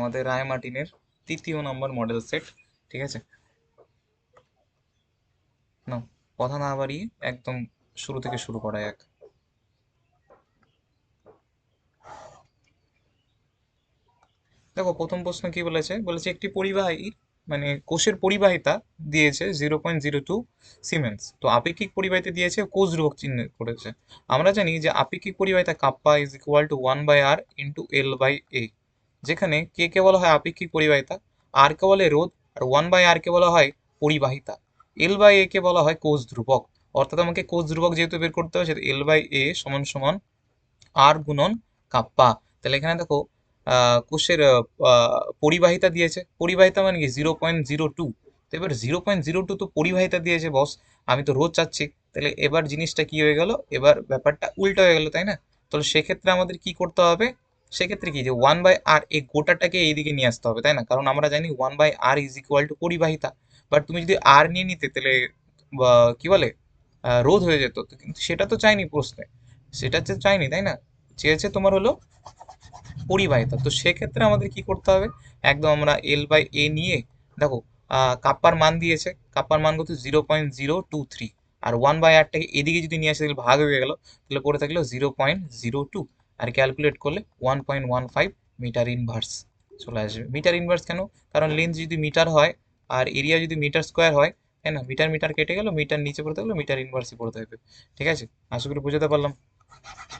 আমাদের রায় মার্টিনের তৃতীয় নম্বর মডেল সেট, ঠিক আছে? না, কথা না বাড়িয়ে একদম শুরু থেকে শুরু করা যাক। দেখো, প্রথম প্রশ্ন কি বলেছে? বলেছে একটি পরিবাহী মানে কোষের পরিবাহিতা দিয়েছে zero point zero two siemens তো আপেক্ষিক পরিবাহিতা দিয়েছে, কোষ ধ্রুবক চিহ্ন করেছে। আমরা জানি যে আপেক্ষিক পরিবাহিতা kappa is equal to one by R into L by A যেখানে কে কে বলা হয় আপেক্ষিক পরিবাহিতা আর কে বলে রোধ, আর ওয়ান বাই আর কে বলা হয় পরিবাহিতা। এল বাই এ কে বলা হয় কোষ ধ্রুবক। অর্থাৎ আমাকে কোষ ধ্রুবক যেহেতু বের করতে হবে সেটা এল বাই এ সমান সমান আর গুণন কাপ্পা। তাহলে এখানে দেখো কোষের পরিবাহিতা দিয়েছে। পরিবাহিতা মানে কি? জিরো পয়েন্ট জিরো টু তো এবার জিরো পয়েন্ট জিরো টু তো পরিবাহিতা দিয়েছে বস আমি তো রোজ চাচ্ছি। তাহলে এবার জিনিসটা কি হয়ে গেল? এবার ব্যাপারটা উল্টো হয়ে গেল, তাই না? তাহলে সেক্ষেত্রে আমাদের কি করতে হবে? সেক্ষেত্রে কি যে ওয়ান বাই আর এই গোটাটাকে এইদিকে নিয়ে আসতে হবে, তাই না? কারণ আমরা জানি one by R is equal to পরিবাহিতা। বাট তুমি যদি আর নিয়ে নিতে, তাহলে কি বলে? রোধ হয়ে যেত। কিন্তু সেটা তো চাইনি প্রশ্নে। সেটা তো চাইনি, তাই না? চেয়েছে তোমার হলো পরিবাহিতা। তো সেক্ষেত্রে আমাদের কি করতে হবে? একদম আমরা এল বাই এ নিয়ে, দেখো কাপ্পার মান দিয়েছে। কাপ্পার মান কত? Zero point zero two three R one by আরটাকে এদিকে যদি নিয়ে আসে, তাহলে ভাগ হয়ে গেল। তাহলে পড়ে থাকল জিরো পয়েন্ট জিরো টু আর ক্যালকুলেট করলে one point one five metre inverse চলে আসবে। মিটার ইনভার্স কেন? কারণ লেন্থ যদি মিটার হয় আর এরিয়া যদি মিটার স্কোয়ার হয়, তাই না? মিটার মিটার কেটে গেল মিটার নিচে পড়তে গেলো মিটার ইনভার্সই পড়তে হবে। ঠিক আছে? আশা করি বুঝাতে পারলাম।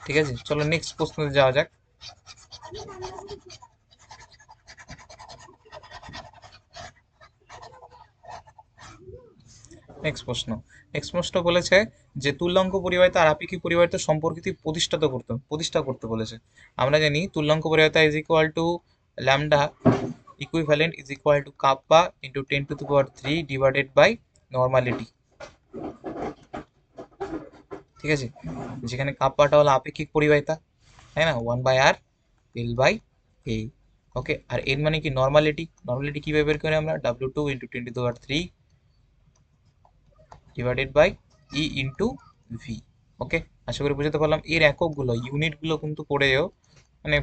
ঠিক আছে? চলো নেক্সট প্রশ্নে যাওয়া যাক। নেক্সট প্রশ্ন। নেক্সট প্রশ্ন বলেছে যে তুল্যাঙ্ক পরিবাহিতা আর আপেক্ষিক পরিবাহিতা সম্পর্কিত প্রতিষ্ঠাত করতে, প্রতিষ্ঠা করতে বলেছে। আমরা জানি তুল্যাঙ্ক পরিবাহিতা is equal to lambda equivalent is equal to kappa into ten to the power three divided by normality ঠিক আছে? যেখানে কাপ্পাটা হলো আপেক্ষিক পরিবাহিতা, তাই না? One by R L by A okay R এর মানে কি? নর্মালিটি নর্মালিটি কীভাবে বের করি আমরা? W two into ten to power three divided by E into V okay আশা করি বুঝতে পারলাম। এর এককগুলো, ইউনিটগুলো কিন্তু পড়েও মানে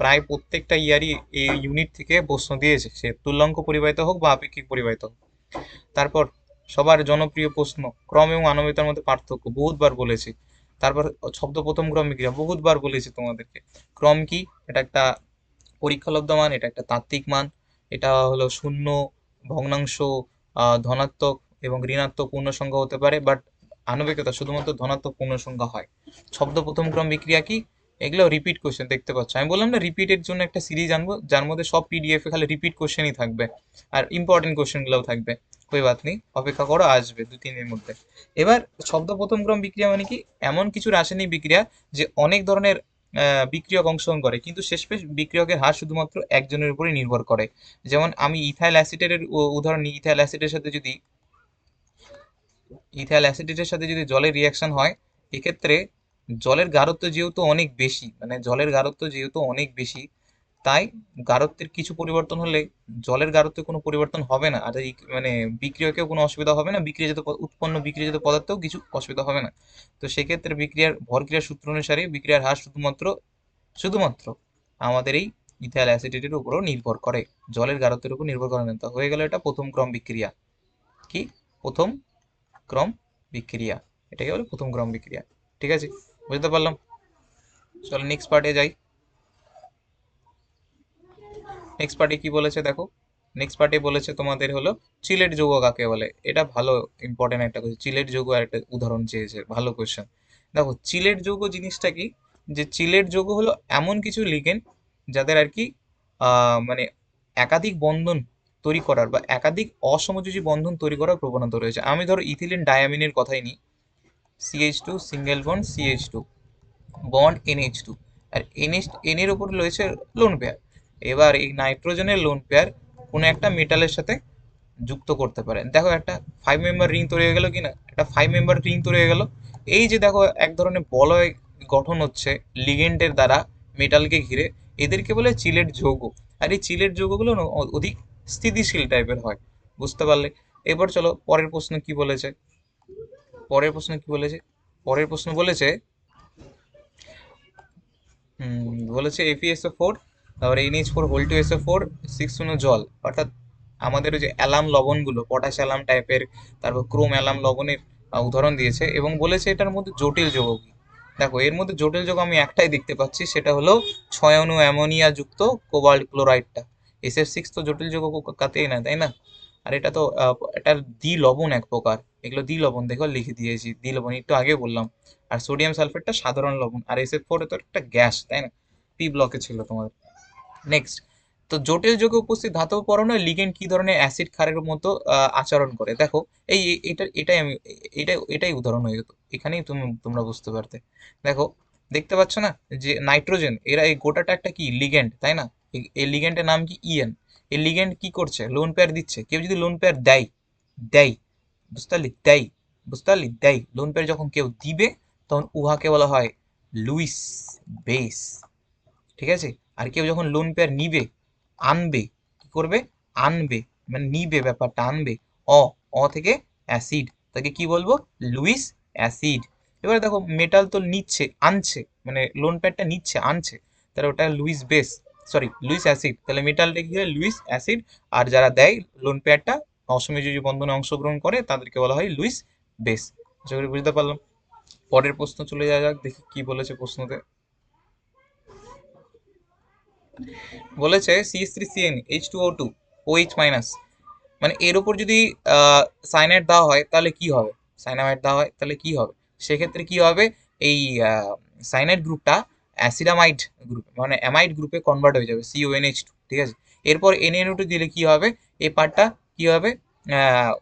প্রায় প্রত্যেকটা ইয়ারই এই ইউনিট থেকে প্রশ্ন দিয়েছে। সে তুল্যাঙ্ক পরিবাহিত হোক বা আপেক্ষিক পরিবাহিত হোক। তারপর সবার জনপ্রিয় প্রশ্ন, ক্রম এবং আনবিতার মধ্যে পার্থক্য, বহুতবার বলেছি। তারপর শব্দ প্রথম ক্রম বিক্রিয়া, বহুতবার বলেছি তোমাদেরকে। ক্রম কি? এটা একটা পরীক্ষালব্ধ মান, এটা একটা তাত্ত্বিক মান। এটা হলো শূন্য, ভগ্নাংশ ধনাত্মক এবং ঋণাত্মক পূর্ণ সংখ্যা হতে পারে বাট আণবিকতা শুধুমাত্র ধনাত্মক পূর্ণ সংখ্যা হয়। শব্দ প্রথম ক্রম বিক্রিয়া কি? এগুলো রিপিট কোশ্চেন দেখতে পাচ্ছ। আমি বললাম না রিপিটের জন্য একটা সিরিজ আনব, যার মধ্যে সব পিডিএফ খালি রিপিট কোশ্চেনই থাকবে। আর ইম্পর্টেন্ট কোশ্চেনগুলোও থাকবে। কই বাত নেই, অপেক্ষা করো, আসবে দু তিনের মধ্যে। এবার শব্দ প্রথম ক্রম বিক্রিয়া মানে কি? এমন কিছু রাসায়নিক বিক্রিয়া যে অনেক ধরনের বিক্রিয়ক অংশগ্রহণ করে, কিন্তু শেষমেশ বিক্রিয়কের হার শুধুমাত্র একজনের উপরে নির্ভর করে। যেমন আমি ইথাইল অ্যাসিডের উদাহরণ নিই, ইথাইল অ্যাসিডের সাথে যদি ইথাইল অ্যাসিডেটের সাথে যদি জলের রিয়াকশন হয়, এক্ষেত্রে জলের গাঢ়ত্ব যেহেতু অনেক বেশি মানে জলের গাঢ়ত্ব যেহেতু অনেক বেশি, তাই গাঢ়ত্বের কিছু পরিবর্তন হলে জলের গাঢ়ত্বে কোনো পরিবর্তন হবে না। আর মানে বিক্রিয়কেও কোনো অসুবিধা হবে না, বিক্রিয়াজাত উৎপন্ন বিক্রিয়াজাত পদার্থেও কিছু অসুবিধা হবে না। তো সেক্ষেত্রে বিক্রিয়ার ভরক্রিয়ার সূত্র অনুসারে বিক্রিয়ার হার শুধুমাত্র শুধুমাত্র আমাদের এই ইথাইল অ্যাসিডেটের উপরও নির্ভর করে। জলের গাঢ়ত্বের উপর নির্ভর করে না। তো হয়ে গেল এটা প্রথম ক্রম বিক্রিয়া। কি? প্রথম ক্রম বিক্রিয়া। এটাকে বলে প্রথম ক্রম বিক্রিয়া। ঠিক আছে? বুঝতে পারলাম? চলো নেক্সট পার্টে যাই। নেক্সট পার্টে কি বলেছে দেখো? নেক্সট পার্টে বলেছে তোমাদের হলো চিলেট যৌগ কাকে বলে? এটা ভালো ইম্পর্টেন্ট একটা কোয়েশ্চেন চিলেট যৌগ আর একটা উদাহরণ চেয়েছে। ভালো কোয়েশ্চেন দেখো চিলেট যৌগ জিনিসটা কি? যে চিলেট যৌগ হলো এমন কিছু লিগেন্ড যাদের আর কি মানে একাধিক বন্ধন তৈরি করার বা একাধিক অসমযোজী বন্ধন তৈরি করার প্রবণতা রয়েছে। আমি ধরো ইথিলিন ডায়ামিনের কথাই নিই। CH two single bond CH two bond NH two আর এনএইচ এন এর উপর রয়েছে লোন পেয়ার এবার এই নাইট্রোজেনের লোন পেয়ার কোনো একটা মেটালের সাথে যুক্ত করতে পারে দেখো একটা ফাইভ মেম্বার রিং তৈরি হয়ে গেল কি না একটা ফাইভ মেম্বার রিং তৈরি হয়ে গেল। এই যে দেখো এক ধরনের বলয় গঠন হচ্ছে লিগেন্ডের দ্বারা মেটালকে ঘিরে। এদেরকে বলে চিলেট যৌগ। আর এই চিলেট যৌগগুলো অধিক স্থিতিশীল টাইপের হয়। বুঝতে পারলে? এবার চলো পরের প্রশ্ন কি বলেছে? পরের প্রশ্ন কি বলেছে? পরের প্রশ্ন বলেছে বলেছে এফিএসও ফোর তারপরে NH four whole two SO four six শূন্য জল। অর্থাৎ আমাদের ওই যে অ্যালাম লবণগুলো পটাশ অ্যালাম টাইপের তারপর ক্রোম অ্যালাম লবণের উদাহরণ দিয়েছে এবং বলেছে এটার মধ্যে জটিল যৌগ কি? দেখো, এর মধ্যে জটিল যৌগ আমি একটাই দেখতে পাচ্ছি, সেটা হলো ছয় অণু অ্যামোনিয়া যুক্ত কোবাল্ট ক্লোরাইডটা। এসএফ সিক্স তো জটিল যৌগ কাতেই না, তাই না? আর এটা তো এটার দ্বি লবণ এক প্রকার। এগুলো দ্বি লবণ দেখো লিখে দিয়েছি, দ্বি লবণ, একটু আগে বললাম। আর সোডিয়াম সালফেটটা সাধারণ লবণ, আর এস এসএফ ফোর তো একটা গ্যাস তাই না? পি ব্লকে ছিল তোমাদের নেক্সট তো জটিল যোগে উপস্থিত ধাতব পরমাণু লিগেন্ড কি ধরনের অ্যাসিড ক্ষারের মতো আচরণ করে? দেখো, এই এটা, এটাই আমি, এটা, এটাই উদাহরণ হয়ে যেত এখানেই তুমি, তোমরা বুঝতে পারতে। দেখো, দেখতে পাচ্ছ না? যে নাইট্রোজেন এরা এই গোটাটা একটা কি? লিগেন্ড তাই না? এই- নাম কি ইএন এই লিগেন্ড কি করছে? লোন পেয়ার দিচ্ছে। কেউ যদি লোন পেয়ার দেয় দেয় বুঝতে পারলি দেয় বুঝতে পারলি দেয়। লোন পেয়ার যখন কেউ দিবে, তখন উহাকে বলা হয় লুইস বেস। ঠিক আছে? আর কেউ যখন লোন পেয়ার নিবে, আনবে, কি করবে? আনবে। মানে নিবে, ব্যাপারটা আনবে। অ অ থেকে অ্যাসিড তাকে কি বলব? Lewis acid. এবারে দেখো মেটাল তো নিচ্ছে, আনছে। মানে লোন প্যাডটা নিচ্ছে, আনছে। তাহলে ওটা Lewis base. Sorry, Lewis acid. তাহলে কি হয়? Luis acid. আর যারা দেয় লোন প্যাডটা অসমেজুজি বন্ধনে অংশগ্রহণ করে, তাদেরকে বলা হয় লুইস বেস। আশা করি বুঝতে পারলাম। পরের প্রশ্ন চলে যাওয়া যাক, দেখি কি বলেছে প্রশ্নতে। বলেছে CS three CN H two O two O H minus মানে এর উপর যদি সাইনাইড দেওয়া হয়, তাহলে কি হবে? সাইনামাইড দেওয়া হয়, তাহলে কি হবে? সেক্ষেত্রে কি হবে? এই সাইনাইড গ্রুপটা অ্যাসিডামাইড গ্রুপে মানে অ্যামাইড গ্রুপে কনভার্ট হয়ে যাবে সিওএনএইচ টু ঠিক আছে? এরপর এনএনও টু দিলে কি হবে? এই পার্টটা কি হবে?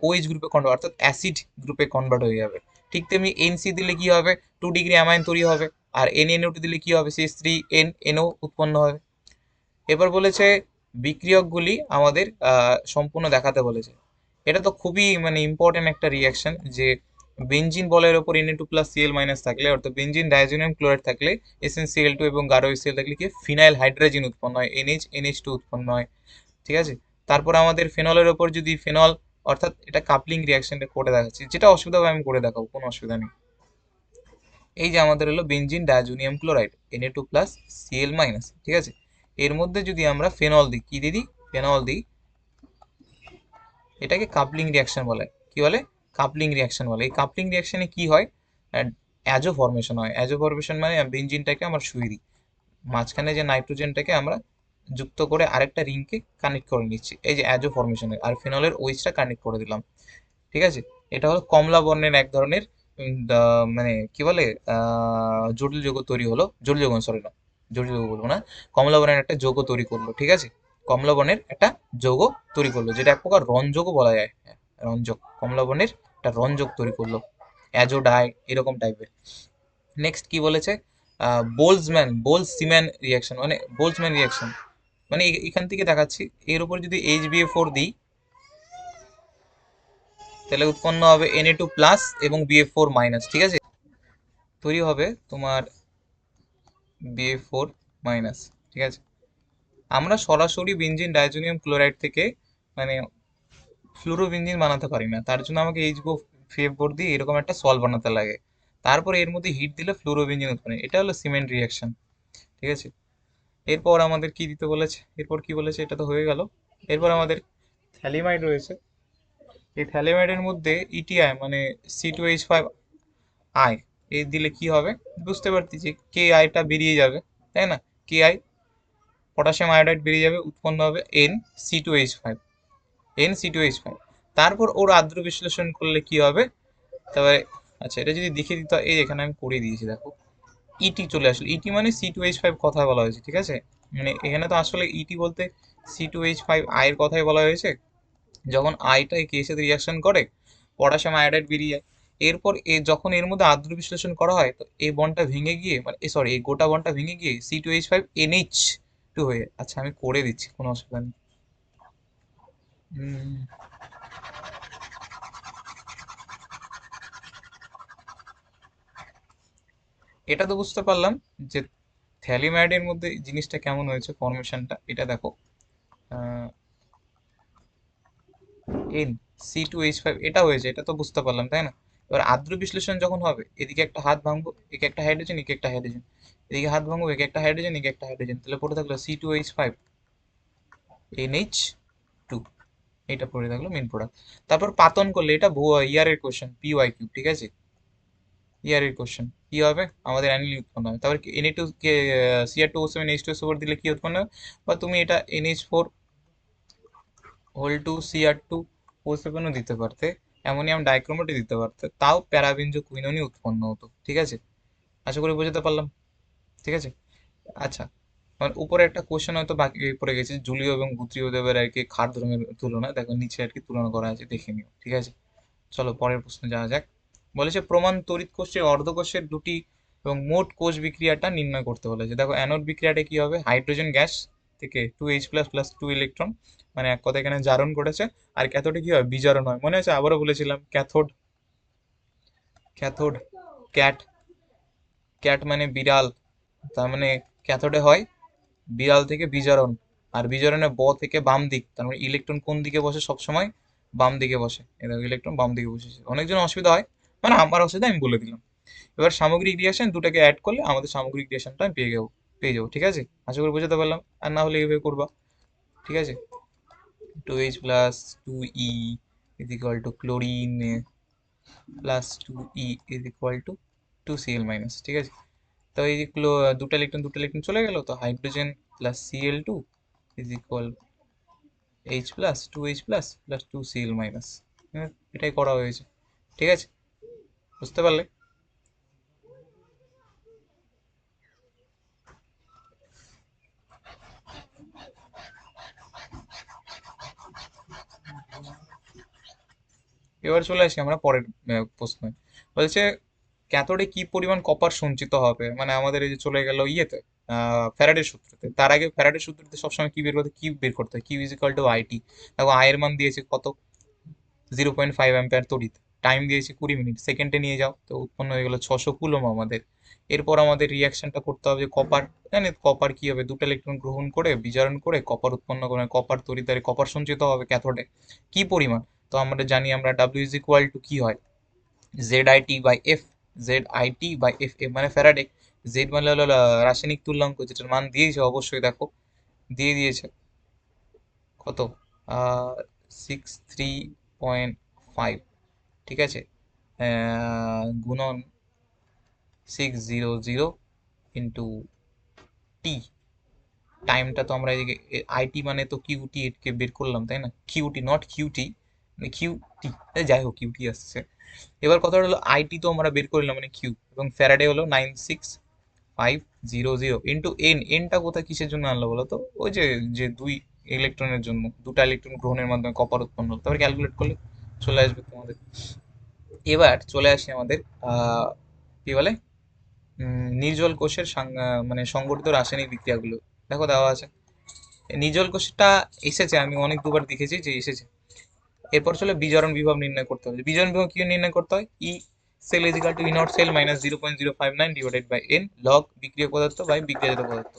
ওএইচ গ্রুপে কনভার্ট অর্থাৎ অ্যাসিড গ্রুপে কনভার্ট হয়ে যাবে। ঠিক তেমনি এনসি দিলে কি হবে? টু ডিগ্রি অ্যামাইন তৈরি হবে, আর এনএনও টু দিলে কি হবে? সিএস থ্রি এন এনও উৎপন্ন হবে। এবার বলেছে, বিক্রিয়কগুলি আমাদের সম্পূর্ণ দেখাতে বলেছে। এটা তো খুবই মানে ইম্পর্টেন্ট একটা রিয়াকশন যে বেঞ্জিন বলের ওপর N A two plus CL minus থাকলে, অর্থাৎ বেঞ্জিন ডাইজোনিয়াম ক্লোরাইড থাকলে এসএন সিএল টু এবং গারো সিএল থাকলে কি? ফিনাইল হাইড্রোজেন উৎপন্ন হয় এনএইচ এনএইচ টু উৎপন্ন হয়। ঠিক আছে? তারপর আমাদের ফেনলের ওপর যদি ফেনল অর্থাৎ এটা কাপলিং রিয়াকশনটা করে দেখাচ্ছি, যেটা অসুবিধা হবে আমি করে দেখাবো, কোনো অসুবিধা নেই। এই যে আমাদের হলো benzene diazonium chloride N two plus CL minus ঠিক আছে? এর মধ্যে যদি আমরা ফেনল দিই, কি দিই? ফেনল দিই, এটাকে কাপলিং রিয়াকশন বলে। কি বলে? কাপলিং রিয়াকশন বলে। এই কাপলিং রিয়াকশনে কি হয়? অ্যাজো ফরমেশন হয়। অ্যাজো ফরমেশন মানে বেঞ্জিনটাকে আমরা শুয়ে দিই। মাঝখানে যে নাইট্রোজেনটাকে আমরা যুক্ত করে আরেকটা রিংকে কানেক্ট করে নিচ্ছি। এই যে অ্যাজো ফরমেশনের আর ফেনলের ওইচটা কানেক্ট করে দিলাম। ঠিক আছে? এটা হলো কমলা বর্ণের এক ধরনের মানে কি বলে জটিল যৌগ তৈরি হলো। জটিল যৌগ সরি না। জটিল যৌগ বলব না। কমলা বর্ণের একটা যৌগ তৈরি করল। ঠিক আছে? কমলা বর্ণের একটা যৌগ তৈরি করল। যেটা এক প্রকার রঞ্জকও বলা যায়। রঞ্জক, কমলা বর্ণের একটা রঞ্জক তৈরি করল। অ্যাজোডাই এরকম টাইপের নেক্সট কি বলেছে? Balz Schiemann Balz Schiemann reaction মানে বোলসম্যান রিয়াকশন মানে এখান থেকে দেখাচ্ছি, এর উপর যদি এইচ বিএ ফোর দিই, তাহলে উৎপন্ন হবে এনএ টু প্লাস এবং বিএ ফোর মাইনাস ঠিক আছে? তৈরি হবে তোমার বিএ ফোর মাইনাস ঠিক আছে? আমরা সরাসরি বেঞ্জিন ডাইজোনিয়াম ক্লোরাইড থেকে মানে ফ্লুরোবেঞ্জিন বানাতে পারি না। তার জন্য আমাকে এইচ গো ফেভ ফোর দিয়ে এরকম একটা সল বানাতে লাগে। তারপরে এর মধ্যে হিট দিলে ফ্লুরোবেঞ্জিন উৎপন্ন এটা হলো সিমেন্ট রিয়াকশন ঠিক আছে? এরপর আমাদের কি দিতে বলেছে? এরপর কি বলেছে? এটা তো হয়ে গেল। এরপর আমাদের থ্যালিমাইড রয়েছে। এই থ্যালিমাইডের মধ্যে ইটিআই মানে C two H five I এই দিলে কি হবে? বুঝতে পারছি যে কে আইটা বেরিয়ে যাবে। তাই না? কে আই পটাশিয়াম আয়োডাইড বেরিয়ে যাবে, উৎপন্ন হবে N C two H five N C two H five তারপর ওর আদ্র বিশ্লেষণ করলে কি হবে? তারপরে আচ্ছা এটা যদি দেখে দিতে হয় এই এখানে আমি করে দিয়েছি, দেখো। ইটি চলে আসলো। ইটি মানে সি টু এইচ ফাইভ কথা বলা হয়েছে, ঠিক আছে? মানে এখানে তো আসলে ইটি বলতে সি টু এইচ ফাইভ আয়ের কথাই বলা হয়েছে। যখন আইটা এই কের সাথে রিয়াকশন করে পটাশিয়াম আয়োডাইড বেরিয়ে যায়। এরপর এ যখন এর মধ্যে আদ্র বিশ্লেষণ করা হয়, তো এই বনটা ভেঙে গিয়ে মানে সরি এই গোটা বনটা ভেঙে গিয়ে C two H five NH two হয়ে আচ্ছা আমি করে দিচ্ছি, কোনো অসুবিধা নেই। এটা তো বুঝতে পারলাম যে থ্যালিমাইডের মধ্যে জিনিসটা কেমন হয়েছে ফরমেশনটা এটা দেখো। N C two H five এটা হয়েছে, এটা তো বুঝতে পারলাম, তাই না? এবার আদ্র বিশ্লেষণ যখন হবে, এদিকে একটা হাত ভাঙবো, একে একটা হাইড্রোজেন একে একটা হাইড্রোজেন এদিকে হাত ভাঙবো, একে একটা হাইড্রোজেন একে একটা হাইড্রোজেন তাহলে পড়ে থাকল C two H five N H two এটা পড়ে থাকল মেন প্রোডাক্ট তারপর পাতন করলে, এটা ইয়ারের কোশ্চেন পি ওয়াই কিউ ঠিক আছে? ইয়ারের কোশ্চেন কি হবে? আমাদের অ্যানুয়ালি উৎপন্ন হবে। তারপর N two K CR two seven H two ওপর দিলে কি উৎপন্ন হবে? বা তুমি এটা N H four whole two CR two O সেভেনও দিতে পারতে অ্যামোনিয়াম ডাইক্রোমেটও দিতে পারতে, তাও প্যারাবিঞ্জ কুইননই উৎপন্ন হতো, ঠিক আছে? আশা করি বোঝাতে পারলাম, ঠিক আছে? আচ্ছা মানে উপরে একটা কোশ্চেন হয়তো বাকি পড়ে গেছে, জুলিও এবং গুত্রিয় দেবের আর কি খাট ধর্মের তুলনা, দেখো নিচে আর কি তুলনা করা আছে, দেখে নিও, ঠিক আছে? চলো পরের প্রশ্ন যাওয়া যাক। বলেছে, প্রমাণ তড়িৎ কোষের অর্ধকোষের দুটি এবং মোট কোষ বিক্রিয়াটা নির্ণয় করতে বলেছে। দেখো অ্যানোড বিক্রিয়াটা কি হবে? হাইড্রোজেন গ্যাস থেকে two H plus plus two electron মানে এক কথা এখানে জারণ করেছে আর ক্যাথোডে কি হয়? বিজারণ হয়। মনে আছে? আবারও বলেছিলাম ক্যাথোড ক্যাথোড ক্যাট ক্যাট মানে বিড়াল, তার মানে ক্যাথোডে হয় বিড়াল থেকে বিজারণ আর বিজারণে ব থেকে বাম দিক, তার মানে ইলেকট্রন কোন দিকে বসে সবসময় বাম দিকে বসে। এ দেখো ইলেকট্রন বাম দিকে বসেছে। অনেকজন অসুবিধা হয় মানে আমার অসুবিধা আমি বলে দিলাম। এবার সামগ্রিক রিয়াকশন দুটাকে অ্যাড করলে আমাদের সামগ্রিক রিয়াকশনটা পেয়ে যাব পেয়ে যাব, ঠিক আছে? আশা করি বোঝাতে পারলাম। আর না হলে এইভাবে করবা, ঠিক আছে? Two H plus two E is equal two chlorine plus two E is equal two two CL minus ঠিক আছে? তো এই যে দুটো ইলেকট্রন দুটো ইলেকট্রন চলে গেল, তো hydrogen plus CL two is equal H plus two H plus plus two CL minus এটাই করা হয়েছে। ঠিক আছে? বুঝতে পারলে? এবার চলে আসি আমরা পরের প্রশ্নে। বলছে ক্যাথোডে কি পরিমাণ কপার সঞ্চিত হবে? মানে আমাদের এই যে চলে গেল ইয়েতে ফ্যারাডের সূত্রতে। তার আগে ফ্যারাডের সূত্রতে সবসময় কি বের করতে কি বের করতে হয়? Q is equal to IT দেখো আয়ের মান দিয়েছে কত? জিরো পয়েন্ট ফাইভ অ্যাম্পিয়ার তড়িৎ। টাইম দিয়েছি কুড়ি মিনিট। সেকেন্ডে নিয়ে যাও। তো উৎপন্ন হয়ে গেলো ছশো কুলম আমাদের। এরপর আমাদের রিয়াকশনটা করতে হবে যে কপার, জানি কপার কি হবে? দুটো ইলেকট্রন গ্রহণ করে, বিজারণ করে কপার উৎপন্ন করে, কপার তরিতারে কপার সঞ্চিত হবে ক্যাথোডে। কি পরিমাণ? তো আমরা জানি আমরা ডাব্লিউ ইজ ইকুয়াল টু কি হয়? Z I T by F Z I T by F এ মানে ফ্যারাডে জেড মানে হলো রাসায়নিক তুল্যাঙ্ক, যেটার মান দিয়েছে, অবশ্যই দেখো, দিয়ে দিয়েছে, কত? সিক্স থ্রি পয়েন্ট ফাইভ ঠিক আছে? গুণন six zero zero into T টাইমটা তো আমরা এদিকে আইটি মানে তো কিউটি এটকে বের করলাম, তাই না? কিউটি নট কিউটি মানে কিউটি যাই হোক কিউটি আসছে। এবার কথা হলো আইটি তো আমরা বের করলাম মানে কিউ এবং ফ্যারাডে হলো nine six five zero zero into N এনটা কোথায় কিসের জন্য আনলো বলো তো? ওই যে যে দুই ইলেকট্রনের জন্য, দুটা ইলেকট্রন গ্রহণের মাধ্যমে কপার উৎপন্ন হলো। তারপরে ক্যালকুলেট করলে চলে আসবে তোমাদের। এবার চলে আসি আমাদের কি বলে? নির্জল কোষের মানে সংগঠিত রাসায়নিক বিক্রিয়াগুলো। দেখো দেওয়া আছে। নির্জল কোষটা এসেছে, আমি অনেক দুবার দেখেছি যে এসেছে। এরপর চলে বিজারণ বিভব নির্ণয় করতে হবে। বিজারণ বিভব কি নির্ণয় করতে হয়? E cell is equal to E naught cell minus zero point zero five nine divided by N log বিক্রিয় পদার্থ বাই বিক্রিয়াজাত পদার্থ।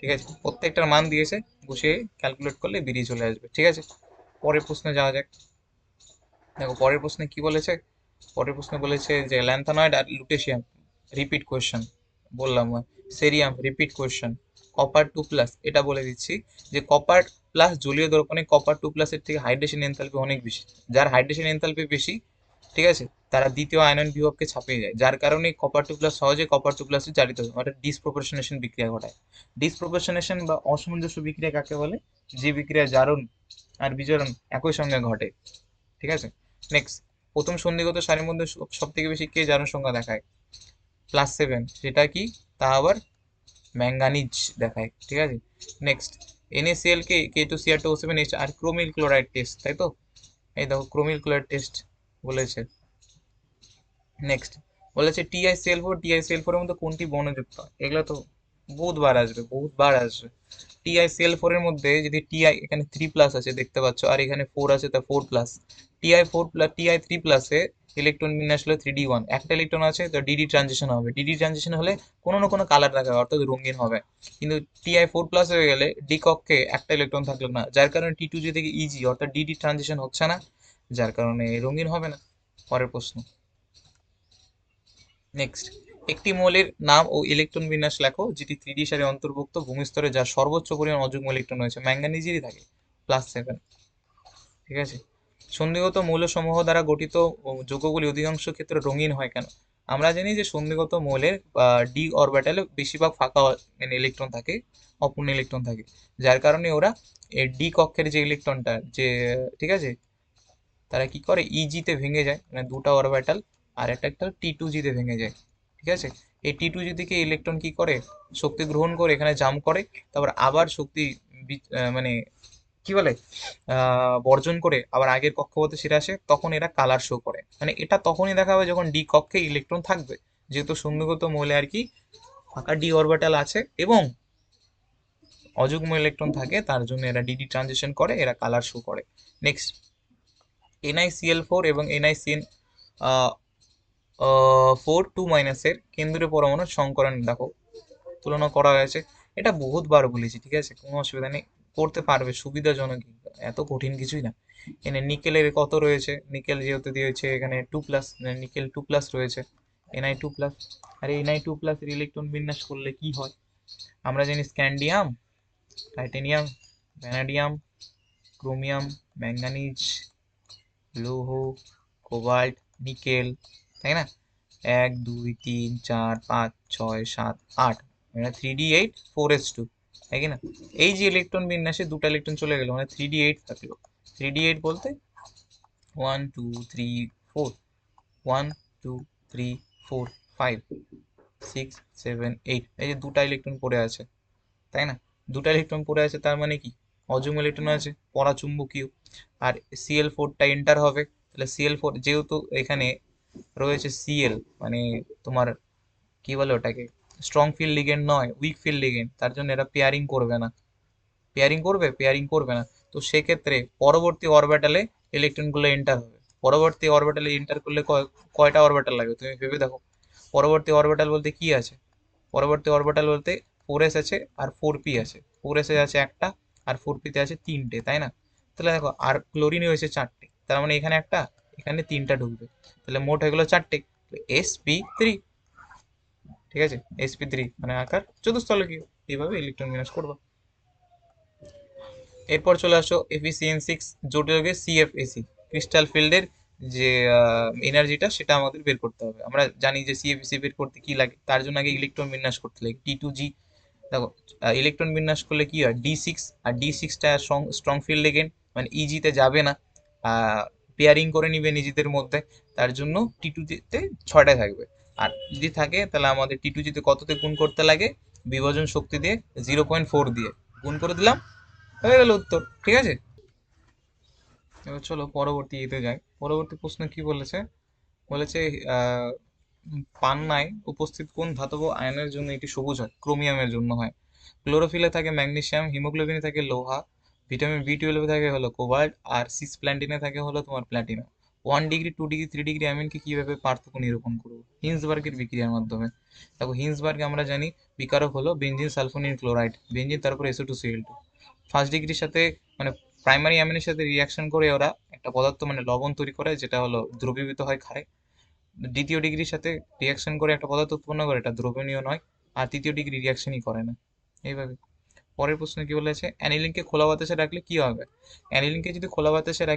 ঠিক আছে? প্রত্যেকটার মান দিয়েছে বসিয়ে ক্যালকুলেট করলে বেরিয়ে চলে আসবে। ঠিক আছে? পরের প্রশ্নে যাওয়া যাক। দেখো, পরের প্রশ্নে কি বলেছে? পরের প্রশ্নে বলেছে যে ল্যান্থানয়েড আর লুটেশিয়াম রিপিট কোয়েশ্চেন বললাম। Cerium repeat question copper two plus এটা বলে দিচ্ছি যে কপার প্লাস জলীয় দর্পণে কপার টু প্লাসের থেকে হাইড্রেশন এনথালপি অনেক বেশি। যার হাইড্রেশন এনথালপি বেশি, ঠিক আছে? তারা দ্বিতীয় আয়নন বিভবকে ছাপিয়ে যায়। যার কারণে কপার টু প্লাস সহজে কপার টু প্লাসে জারিত হয়, অর্থাৎ ডিসপ্রপোর্শনেশন বিক্রিয়া ঘটায়। ডিসপ্রপোর্শনেশন বা অসামঞ্জস্য বিক্রিয়া কাকে বলে? যে বিক্রিয়া জারণ আর বিজারণ একই সঙ্গে ঘটে, ঠিক আছে? নেক্সট প্রথম সন্ধিগত সারির মধ্যে সব থেকে বেশি কে জারণ সংখ্যা দেখায়? প্লাস সেভেন সেটা কি? তা আবার ম্যাঙ্গানিজ দেখায় ঠিক আছে next NACL K K two CR two seven H আর ক্রোমিল ক্লোরাইড টেস্ট তাই তো এই দেখো ক্রোমিল ক্লোরাইড টেস্ট বলেছে নেক্সট বলেছে TI cell four TI cell ফোরের মধ্যে কোনটি বর্ণযুক্ত এগুলো তো বহুতবার আসবে বহুতবার আসবে টিআই সেল ফোরের মধ্যে যদি টিআই এখানে থ্রি প্লাস আছে দেখতে পাচ্ছ আর এখানে ফোর আছে তা four plus TI four plus TI three প্লাসে ইলেকট্রন বিন্যাস হলো থ্রি ডি ওয়ান একটা ইলেকট্রন আছে, তো ডিডি ট্রানজিশন হবে। ডিডি ট্রানজিশন হলে কোনো না কোনো কালার দেখাবে অর্থাৎ রঙিন হবে। কিন্তু টিআই ফোর প্লাস হয়ে গেলে ডি কক্ষে একটা ইলেকট্রন থাকল না। যার কারণে টি টু জি থেকে ইজি অর্থাৎ ডিডি ট্রানজিশন হচ্ছে না, যার কারণে রঙিন হবে না। পরের প্রশ্ন। নেক্সট একটি মৌলের নাম ও ইলেকট্রন বিন্যাস লেখো, যেটি থ্রি ডি সারে অন্তর্ভুক্ত ভূমিস্তরে যার সর্বোচ্চ পরিমাণ অযুগ্ম ইলেকট্রন রয়েছে। ম্যাঙ্গানিজেরই থাকে প্লাস সেভেন ঠিক আছে? সন্ধিগত মৌলসমূহ দ্বারা গঠিত যৌগগুলি অধিকাংশ ক্ষেত্রে রঙিন হয় কেন? আমরা জানি যে সন্ধিগত মৌলের ডি অরবিটালে বেশিরভাগ ফাঁকা মানে ইলেকট্রন থাকে, অপূর্ণ ইলেকট্রন থাকে। যার কারণে ওরা ডি কক্ষের যে ইলেকট্রনটা যে, ঠিক আছে? তারা কি করে? ইজিতে ভেঙে যায় মানে দুটা অরবিটাল আর একটা একটা টি টু জিতে ভেঙে যায়, ঠিক আছে? এই টি টু জি থেকে ইলেকট্রন কি করে? শক্তি গ্রহণ করে, এখানে জাম্প করে, তারপর আবার শক্তি মানে কি বলে? বর্জন করে আবার আগের কক্ষপথে ফিরে আসে, তখন এরা কালার শো করে। মানে এটা তখনই দেখা হবে যখন ডি কক্ষে ইলেকট্রন থাকবে। যেহেতু শূন্যগত মৌলে আর কি ফাঁকা ডি অরবিটাল আছে এবং অযুগ্ম ইলেকট্রন থাকে, তার জন্য এরা ডিডি ট্রানজিশন করে, এরা কালার শো করে। নেক্সট এনআইসিএল ফোর এবং এনআইসিএন ফোর টু মাইনাসের কেন্দ্রীয় পরমাণুর সংকরণ দেখো, তুলনা করা হয়েছে। এটা বহুতবার বলেছি, ঠিক আছে? কোনো অসুবিধা নেই। করতে পারবে, সুবিধাজনক। এত কঠিন কিছুই না। এখানে নিকেলের কত রয়েছে? নিকেল যেহেতু দিয়েছে এখানে two plus nickel two plus রয়েছে। এনআই টু প্লাস আর এনআই টু প্লাস ইলেকট্রন বিন্যাস করলে কি হয়? আমরা জানি scandium titanium vanadium chromium manganese লৌহ কোবাল্ট নিকেল তাই না? এক, দুই, তিন, চার, পাঁচ, ছয়, সাত, আট। Three D eight four S two তাই না? এই যে ইলেকট্রন বিন্যাসে দুটো ইলেকট্রন চলে গেল মানে থ্রি ডি এইট থাকল থ্রি ডি এইট বলতে one two three four one two three four five six seven eight এই যে দুটো ইলেকট্রন পড়ে আছে, তাই না? দুটো ইলেকট্রন পড়ে আছে, তার মানে কি? অযুগ্ম ইলেকট্রন আছে, পরাচুম্বকীয়। আর সিএল ফোরটা এন্টার হবে, তাহলে সিএল ফোর যেহেতু এখানে রয়েছে সিএল মানে তোমার কি বলে ওটাকে? স্ট্রং ফিল্ড লিগেন্ড নয় উইক ফিল্ড লিগেন্ড তার জন্য এরা পেয়ারিং করবে না। পেয়ারিং করবে? পেয়ারিং করবে না। তো সেক্ষেত্রে পরবর্তী অরবিটালে ইলেকট্রনগুলো এন্টার হবে। পরবর্তী অরবিটালে এন্টার করলে কয়- কয়টা অরবিটাল লাগবে? তুমি ভেবে দেখো। পরবর্তী অরবিটাল বলতে কি আছে? পরবর্তী অরবিটাল বলতে ফোর এস আছে আর ফোর পি আছে। ফোর এসে আছে একটা আর ফোর পিতে আছে তিনটে, তাই না? তাহলে দেখো, আর ক্লোরিন হয়েছে চারটে। তার মানে এখানে একটা, এখানে তিনটা ঢুকবে। তাহলে মোট হয়ে গেলো চারটে। এস পি থ্রি ঠিক আছে? এসপি থ্রি মানে আকার চতুস্থলকীয় এইভাবে ইলেকট্রন বিন্যাস করব। এরপর চলে আসো এফিসিএন সিক্স জোটে সিএফএসি ক্রিস্টাল ফিল্ডের যে এনার্জিটা সেটা আমাদের বের করতে হবে। আমরা জানি যে সিএফএসি বের করতে কি লাগে, তার জন্য আগে ইলেকট্রন বিন্যাস করতে লাগে। টি টু জি দেখো ইলেকট্রন বিন্যাস করলে কি হয়? ডি সিক্স আর ডি সিক্সটা স্ট্রং ফিল্ড এগেন মানে ইজিতে যাবে না। পেয়ারিং করে নিবে নিজেদের মধ্যে, তার জন্য টি টু জিতে ছয়টা থাকবে। আর যদি থাকে, তাহলে আমাদের টি টু জিতে কততে গুণ করতে লাগে? বিভাজন শক্তি দিয়ে জিরো পয়েন্ট ফোর দিয়ে গুণ করে দিলাম। হয়ে গেল উত্তর, ঠিক আছে? এবার চলো পরবর্তী ইতে যাই। পরবর্তী প্রশ্ন কি বলেছে? বলেছে পান্নায় উপস্থিত কোন ধাতব আয়নের জন্য এটি সবুজ হয়? ক্রোমিয়ামের জন্য হয়। ক্লোরোফিলে থাকে ম্যাগনেসিয়াম, হিমোগ্লোবিনে থাকে লোহা, ভিটামিন বি টুয়েলভে থাকে হলো কোবাল্ট, আর সিস প্ল্যান্টিনে থাকে হলো তোমার platinum. One degree two degree three degree অ্যামিনকে কীভাবে পার্থক্য নিরূপণ করব? হিন্সবার্গের বিক্রিয়ার মাধ্যমে। দেখো, হিন্সবার্গে আমরা জানি বিকারক হলো বেঞ্জিন সালফোনিন ক্লোরাইড বেঞ্জিন তারপর SO two CL two first ডিগ্রির সাথে মানে প্রাইমারি অ্যামিনের সাথে রিয়াকশন করে ওরা একটা পদার্থ মানে লবণ তৈরি করে, যেটা হলো দ্রবীভূত হয় ক্ষারে। দ্বিতীয় ডিগ্রির সাথে রিয়াকশন করে একটা পদার্থ উৎপন্ন করে, এটা দ্রবণীয় নয়, আর তৃতীয় ডিগ্রি রিয়াকশনই করে না। এইভাবে। পরের প্রশ্ন কি বলেছে? অ্যানিলিনকে খোলা বাতাসে রাখলে কি হবে? অ্যানিলিনকে যদি খোলা বাতাসে